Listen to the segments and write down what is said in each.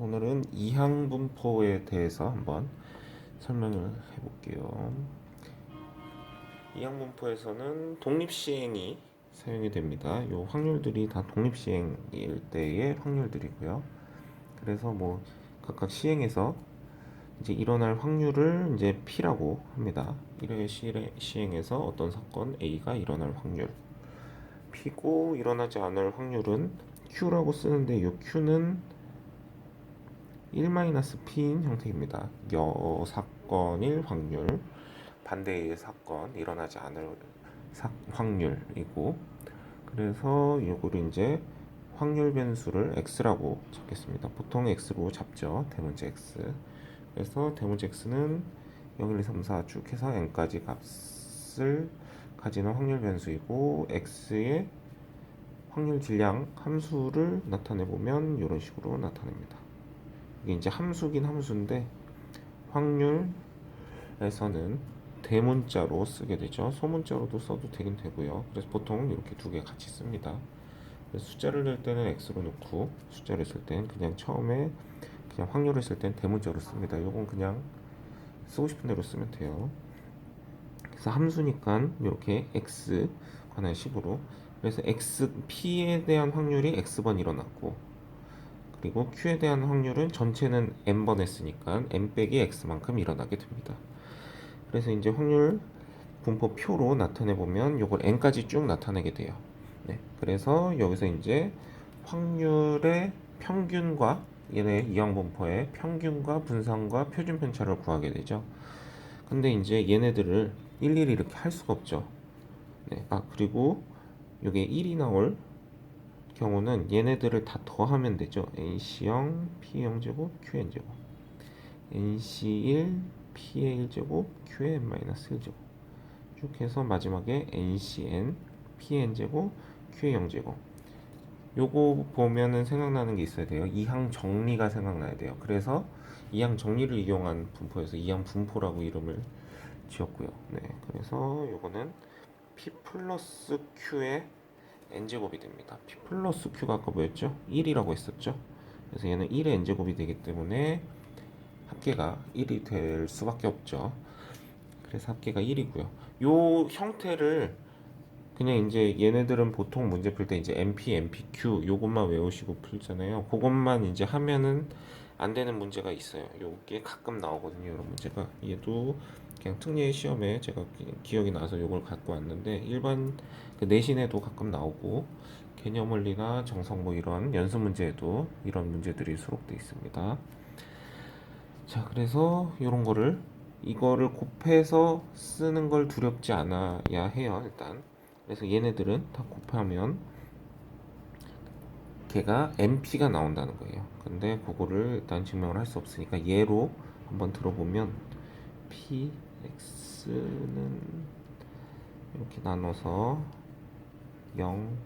오늘은 이항분포에 대해서 한번 설명을 해볼게요. 이항분포에서는 독립시행이 사용이 됩니다. 요 확률들이 다 독립시행일 때의 확률들이고요. 그래서 뭐 각각 시행에서 이제 일어날 확률을 이제 P라고 합니다. 1회 시행에서 어떤 사건 A가 일어날 확률. P고 일어나지 않을 확률은 Q라고 쓰는데 요 Q는 1-P인 형태입니다. 여 사건일 확률, 반대의 사건 일어나지 않을 사, 확률이고 그래서 요거를 이제 확률 변수를 x라고 잡겠습니다. 보통 x로 잡죠. 대문자 x. 그래서 대문자 x는 0, 1, 2, 3, 4 쭉 해서 n까지 값을 가지는 확률 변수이고 x의 확률 질량 함수를 나타내 보면 이런 식으로 나타냅니다. 이게 이제 함수긴 함수인데 확률에서는 대문자로 쓰게 되죠. 소문자로도 써도 되긴 되고요. 그래서 보통 이렇게 두 개 같이 씁니다. 숫자를 낼 때는 x로 넣고 숫자를 쓸 때는 그냥 처음에 그냥 확률을 쓸 때는 대문자로 씁니다. 이건 그냥 쓰고 싶은 대로 쓰면 돼요. 그래서 함수니까 이렇게 x 관한 식으로 그래서 x p에 대한 확률이 x번 일어났고 그리고 q에 대한 확률은 전체는 n번 했으니까 n 빼기 x만큼 일어나게 됩니다. 그래서 이제 확률 분포 표로 나타내 보면 이걸 n까지 쭉 나타내게 돼요. 네, 그래서 여기서 이제 확률의 평균과 얘네 이항 분포의 평균과 분산과 표준 편차를 구하게 되죠. 근데 이제 얘네들을 일일이 이렇게 할 수가 없죠. 네, 아 그리고 이게 1이 나올 경우는 얘네들을 다 더하면 되죠. NC0, P0 제곱, QN 제곱. NC1, P의 1제곱, Q의 n-1제곱. 쭉 해서 마지막에 NCN, P의 n제곱, Q의 0제곱. 요거 보면은 생각나는 게 있어야 돼요. 이항 정리가 생각나야 돼요. 그래서 이항 정리를 이용한 분포에서 이항 분포라고 이름을 지었고요. 네, 그래서 요거는 P 플러스 Q의 n제곱이 됩니다. P 플러스 Q가 아까 뭐였죠? 1이라고 했었죠? 그래서 얘는 1의 n제곱이 되기 때문에 합계가 1이 될 수밖에 없죠. 그래서 합계가 1이고요. 요 형태를 그냥 이제 얘네들은 보통 문제 풀 때 이제 MP, MPQ 요것만 외우시고 풀잖아요. 그것만 이제 하면은 안 되는 문제가 있어요. 요게 가끔 나오거든요. 이런 문제가 얘도 그냥 특례 시험에 제가 기- 기억이 나서 요걸 갖고 왔는데 일반 그 내신에도 가끔 나오고 개념 원리나 정성 뭐 이런 연습 문제에도 이런 문제들이 수록돼 있습니다. 자, 그래서 이런 거를 이거를 곱해서 쓰는 걸 두렵지 않아야 해요, 일단. 그래서 얘네들은 다 곱하면 걔가 MP가 나온다는 거예요. 근데 그거를 일단 증명을 할 수 없으니까 얘로 한번 들어보면 PX는 이렇게 나눠서 0,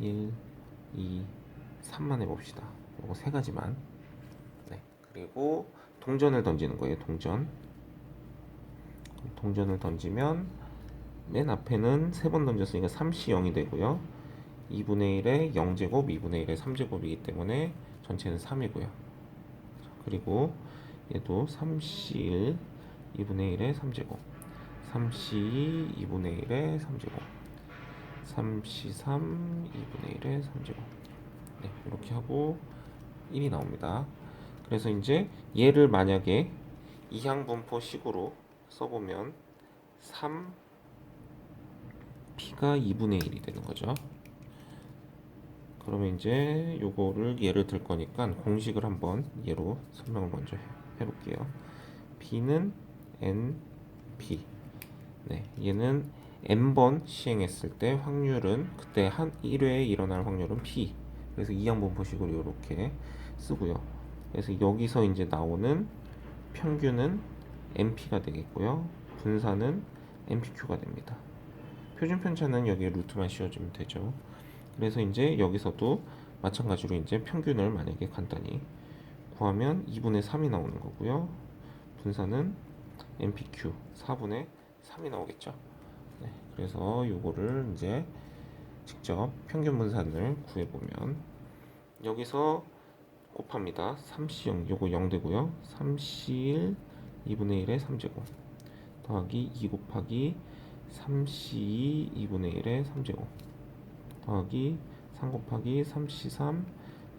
1, 2, 3만 해봅시다. 요거 세 가지만. 네. 그리고 동전을 던지는 거예요. 동전. 동전을 던지면 맨 앞에는 세 번 던졌으니까 3C 0이 되고요. 2분의 1의 0제곱, 2분의 1의 3제곱이기 때문에 전체는 3이고요. 그리고 얘도 3C1, 2분의 1의 3제곱, 3C2, 2분의 1의 3제곱, 3C3, 2분의 1의 3제곱. 네, 이렇게 하고 1이 나옵니다. 그래서 이제 얘를 만약에 이항분포식으로 써보면 3 P가 2분의 1이 되는 거죠. 그러면 이제 요거를 예를 들 거니까 공식을 한번 예로 설명을 먼저 해, 해볼게요. P는 NP. 네, 얘는 n번 시행했을 때 확률은 그때 한 1회에 일어날 확률은 P. 그래서 이항분포식으로 이렇게 쓰고요. 그래서 여기서 이제 나오는 평균은 NP가 되겠고요. 분산은 NPQ가 됩니다. 표준 편차는 여기에 루트만 씌워주면 되죠. 그래서 이제 여기서도 마찬가지로 이제 평균을 만약에 간단히 구하면 2분의 3이 나오는 거고요. 분산은 NPQ 4분의 3이 나오겠죠. 네, 그래서 요거를 이제 직접 평균 분산을 구해 보면 여기서 곱합니다. 3C0 요거 0 되고요. 3C1 2분의 1의 3제곱 더하기 2 곱하기 3C2 2분의 1의 3제곱 더하기 3 곱하기 3C3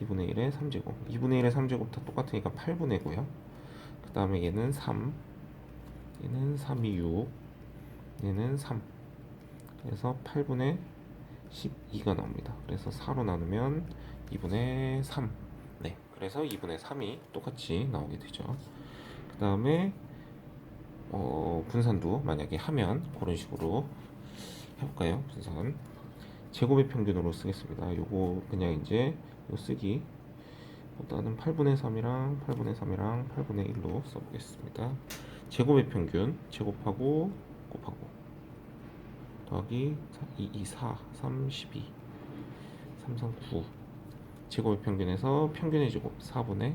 2분의 1의 3제곱 2분의 1의 3제곱 다 똑같으니까 8분의 9요. 그 다음에 얘는 3 얘는 3이 6 얘는 3 그래서 8분의 12가 나옵니다. 그래서 4로 나누면 2분의 3 네, 그래서 2분의 3이 똑같이 나오게 되죠. 그 다음에 어, 분산도 만약에 하면 그런 식으로 해볼까요? 분산 제곱의 평균으로 쓰겠습니다. 요거 그냥 이제 요 쓰기 보다는 8분의 3이랑 8분의 3이랑 8분의 1로 써보겠습니다. 제곱의 평균 제곱하고 곱하고 더하기 2, 2, 4, 3, 12 3, 3, 9 제곱의 평균에서 평균의 제곱 4분의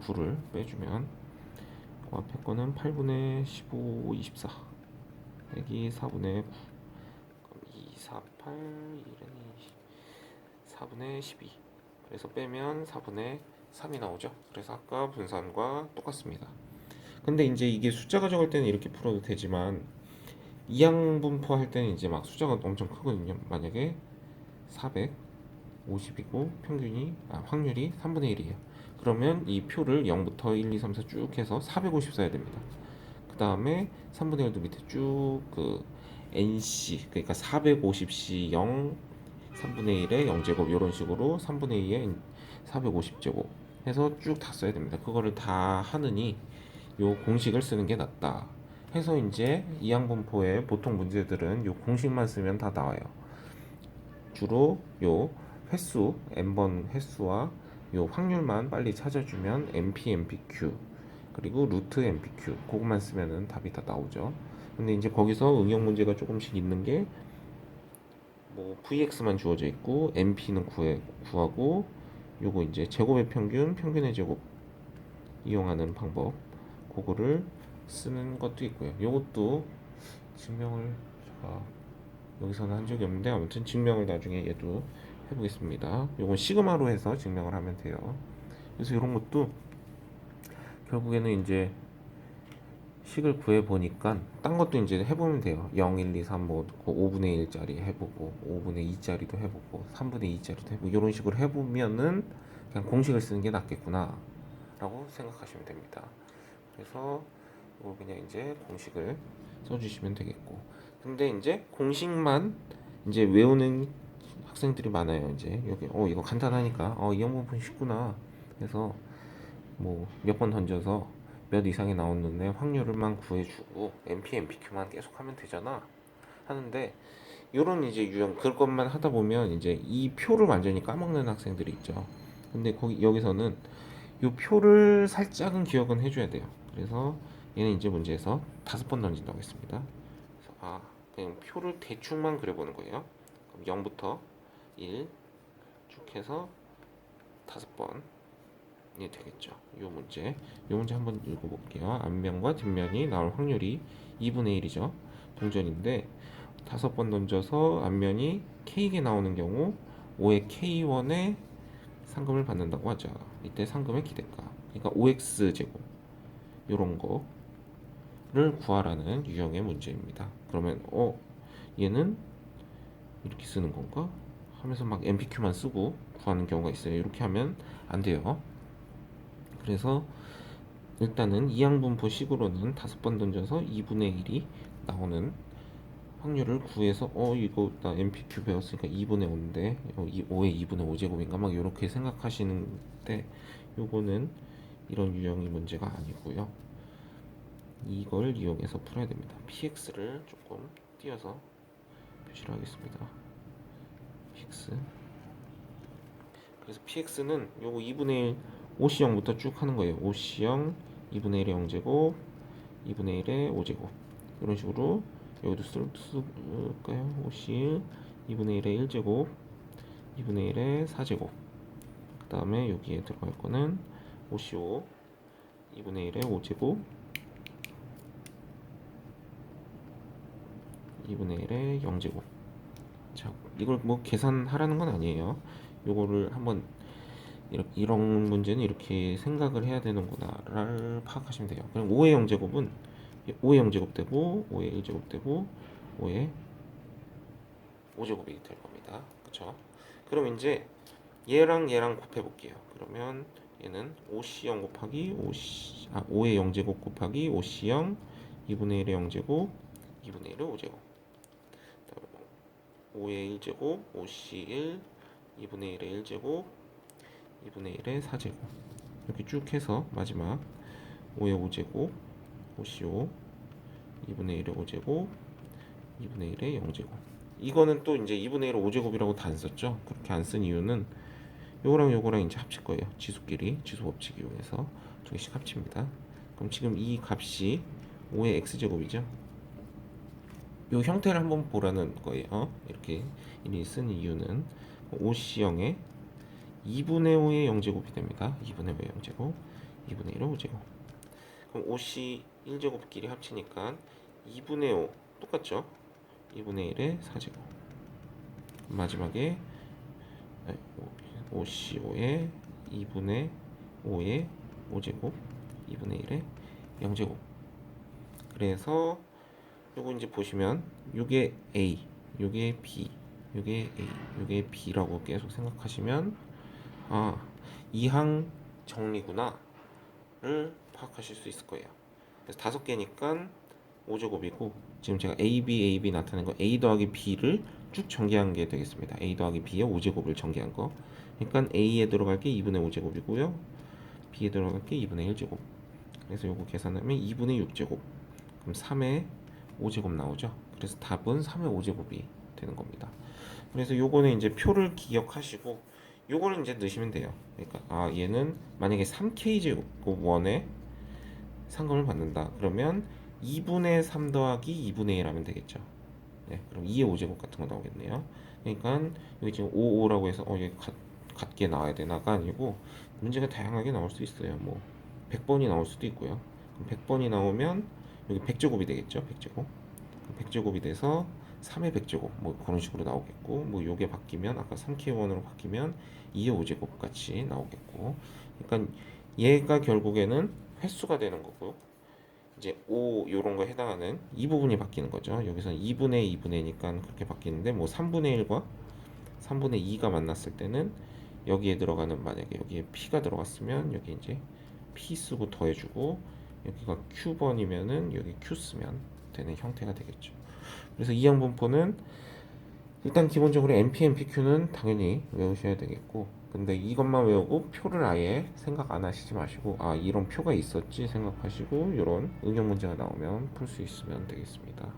9를 빼주면 그 앞에 거는 8분의 15, 24 여기 4분의 9 그럼 2, 4, 8, 1은 4분의 12 그래서 빼면 4분의 3이 나오죠? 그래서 아까 분산과 똑같습니다 근데 이제 이게 숫자가 적을 때는 이렇게 풀어도 되지만 이항분포 할 때는 이제 막 숫자가 엄청 크거든요 만약에 450이고 평균이 아, 확률이 3분의 1이에요 그러면 이 표를 0부터 1, 2, 3, 4 쭉 해서 450 써야 됩니다. 그 다음에 3분의 1도 밑에 쭉 그 NC 그러니까 450C 0 3분의 1에 0제곱 이런 식으로 3분의 2에 450제곱 해서 쭉 다 써야 됩니다. 그거를 다 하느니 요 공식을 쓰는 게 낫다. 해서 이제 이항분포의 보통 문제들은 요 공식만 쓰면 다 나와요. 주로 요 횟수 n번 횟수와 요 확률만 빨리 찾아주면 MP, MPQ 그리고 루트 MPQ 그것만 쓰면은 답이 다 나오죠. 근데 이제 거기서 응용 문제가 조금씩 있는 게 뭐 VX만 주어져 있고 MP는 구해 구하고 요거 이제 제곱의 평균, 평균의 제곱 이용하는 방법 그거를 쓰는 것도 있고요. 요것도 증명을 제가 여기서는 한 적이 없는데 아무튼 증명을 나중에 얘도 해보겠습니다. 요건 시그마로 해서 증명을 하면 돼요. 그래서 이런 것도 결국에는 이제 식을 구해 보니까 딴 것도 이제 해보면 돼요. 0, 1, 2, 3, 뭐 5분의 1짜리 해보고 5분의 2짜리도 해보고 3분의 2짜리도 해보고 이런 식으로 해보면은 그냥 공식을 쓰는 게 낫겠구나 라고 생각하시면 됩니다. 그래서 이거 그냥 이제 공식을 써주시면 되겠고 근데 이제 공식만 이제 외우는 학생들이 많아요. 이제 여기 어 이거 간단하니까 어이 형부분 쉽구나. 그래서 뭐 몇 번 던져서 몇 이상이 나오는데 확률을만 구해주고 MP, MPQ만 계속하면 되잖아. 하는데 요런 이제 유형 그것만 하다 보면 이제 이 표를 완전히 까먹는 학생들이 있죠. 근데 거기 여기서는 요 표를 살짝은 기억은 해줘야 돼요. 그래서 얘는 이제 문제에서 다섯 번 던진다고 했습니다. 그래서 아 그냥 표를 대충만 그려보는 거예요. 그럼 0부터 1 쭉 해서 다섯 번이 되겠죠. 요 문제. 요 문제 한번 읽어볼게요. 앞면과 뒷면이 나올 확률이 2분의 1이죠. 동전인데 다섯 번 던져서 앞면이 K게 나오는 경우 5의 K1의 상금을 받는다고 하죠. 이때 상금의 기대가. 그러니까 5x 제곱 요런 거를 구하라는 유형의 문제입니다. 그러면 어 얘는 이렇게 쓰는 건가? 하면서 막 MPQ만 쓰고 구하는 경우가 있어요. 이렇게 하면 안 돼요. 그래서 일단은 이항분포 식으로는 다섯 번 던져서 2분의 1이 나오는 확률을 구해서 어 이거 나 MPQ 배웠으니까 2분의 5인데 어, 5의 2분의 5제곱인가 막 이렇게 생각하시는데 요거는 이런 유형의 문제가 아니고요. 이걸 이용해서 풀어야 됩니다. PX를 조금 띄어서 표시를 하겠습니다. PX 그래서 PX는 요거 2분의 1 OC0부터 쭉 하는 거예요. OC0 2분의 1의 0제곱 2분의 1의 5제곱 이런 식으로 여기도 쓸, 쓸까요? OC1 2분의 1의 1제곱 2분의 1의 4제곱 그 다음에 여기에 들어갈 거는 OC5 2분의 1의 5제곱 2분의 1의 0제곱 자 이걸 뭐 계산하라는 건 아니에요 요거를 한번 이렇게, 이런 문제는 이렇게 생각을 해야 되는구나를 파악하시면 돼요. 그럼 5의 0제곱은 5의 0제곱 되고 5의 1제곱 되고 5의 5제곱이 될 겁니다. 그렇죠? 그럼 이제 얘랑 얘랑 곱해 볼게요. 그러면 얘는 5C0 곱하기 5C 아 5의 0제곱 곱하기 5C0 2분의 1의 0제곱 2분의 1의 5제곱. 5의 1제곱 5C1 2분의 1의 1제곱 2분의 1의 4제곱. 이렇게 쭉 해서 마지막 5의 5제곱 5C5 2분의 1의 5제곱 2분의 1의 0제곱. 이거는 또 이제 2분의 1의 5제곱이라고 다안 썼죠? 그렇게 안 쓴 이유는 요거랑 요거랑 이제 합칠 거예요. 지수끼리 지수 법칙 이용해서 두 개씩 합칩니다. 그럼 지금 이 값이 5의 x제곱이죠? 요 형태를 한번 보라는 거예요. 이렇게 이리 쓴 이유는 5C0에 2분의 5의 0제곱이 됩니다. 2분의 5의 0제곱 2분의 1의 5제곱. 그럼 5C 1제곱끼리 합치니까 2분의 5 똑같죠? 2분의 1의 4제곱. 마지막에 5C5의 2분의 5의 5제곱 2분의 1의 0제곱 그래서 요거 이제 보시면 요게 A 요게 B 요게 A 요게 B라고 계속 생각하시면 아 이항 정리구나 를 파악하실 수 있을 거예요 그래서 다섯 개니까 5제곱이고 지금 제가 A, B, A, B 나타낸 거 A 더하기 B를 쭉 전개한 게 되겠습니다. A 더하기 B의 5제곱을 전개한 거. 그러니까 A에 들어갈 게 2분의 5제곱이고요. B에 들어갈 게 2분의 1제곱. 그래서 요거 계산하면 2분의 6제곱. 그럼 3의 5제곱 나오죠. 그래서 답은 3의 5제곱이 되는 겁니다. 그래서 요거는 이제 표를 기억하시고 요거를 이제 넣으시면 돼요. 그러니까 아 얘는 만약에 3K 제곱 원에 상금을 받는다. 그러면 2분의 3 더하기 2분의 1 하면 되겠죠. 네, 그럼 2의 5제곱 같은 거 나오겠네요. 그러니까 여기 지금 5, 5라고 해서 어, 이게 같, 같게 나와야 되나가 아니고 문제가 다양하게 나올 수 있어요. 뭐 100번이 나올 수도 있고요. 그럼 100번이 나오면 여기 100제곱이 되겠죠. 100제곱. 100제곱이 돼서 3의 100제곱 뭐 그런 식으로 나오겠고 뭐 요게 바뀌면 아까 3K1으로 바뀌면 2의 5제곱 같이 나오겠고 그러니까 얘가 결국에는 횟수가 되는 거고 이제 5 요런 거 해당하는 이 부분이 바뀌는 거죠. 여기서는 2분의 2분의 니까 그렇게 바뀌는데 뭐 3분의 1과 3분의 2가 만났을 때는 여기에 들어가는 만약에 여기에 p가 들어갔으면 여기 이제 p 쓰고 더해주고 여기가 q번이면은 여기 q 쓰면 되는 형태가 되겠죠. 그래서 이 양분포는 일단 기본적으로 NP, NPQ는 당연히 외우셔야 되겠고 근데 이것만 외우고 표를 아예 생각 안 하시지 마시고 아 이런 표가 있었지 생각하시고 이런 응용 문제가 나오면 풀 수 있으면 되겠습니다.